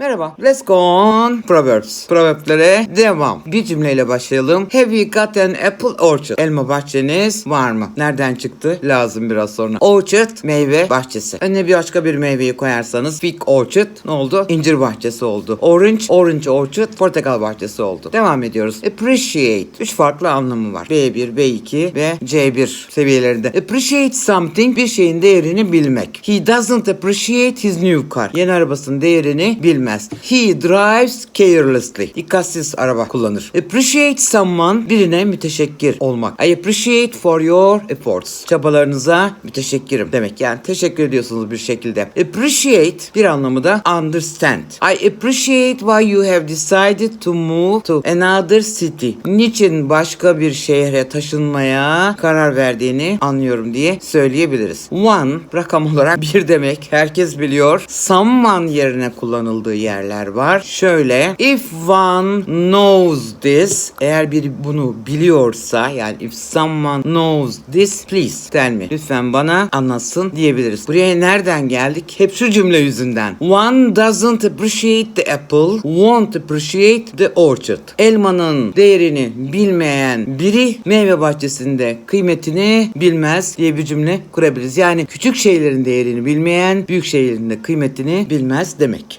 Merhaba. Let's go on Proverbs. Proverblere devam. Bir cümleyle başlayalım. Have you got an apple orchard? Elma bahçeniz var mı? Nereden çıktı? Lazım biraz sonra. Orchard meyve bahçesi. Önüne bir başka bir meyveyi koyarsanız fig orchard ne oldu? İncir bahçesi oldu. Orange, orange orchard portakal bahçesi oldu. Devam ediyoruz. Appreciate. Üç farklı anlamı var. B1, B2 ve C1 seviyelerinde. Appreciate something bir şeyin değerini bilmek. He doesn't appreciate his new car. Yeni arabasının değerini bilmez. He drives carelessly. Dikkatsiz araba kullanır. Appreciate someone birine müteşekkir olmak. I appreciate for your efforts. Çabalarınıza müteşekkirim demek. Yani teşekkür ediyorsunuz bir şekilde. Appreciate bir anlamı da understand. I appreciate why you have decided to move to another city. Niçin başka bir şehre taşınmaya karar verdiğini anlıyorum diye söyleyebiliriz. One rakam olarak bir demek. Herkes biliyor. Someone yerine kullanıldığı yerler var. Şöyle if one knows this eğer biri bunu biliyorsa yani if someone knows this please tell me. Lütfen bana anlatsın diyebiliriz. Buraya nereden geldik? Hep şu cümle yüzünden. One doesn't appreciate the apple, won't appreciate the orchard. Elmanın değerini bilmeyen biri meyve bahçesinde kıymetini bilmez diye bir cümle kurabiliriz. Yani küçük şeylerin değerini bilmeyen büyük şeylerin de kıymetini bilmez demek.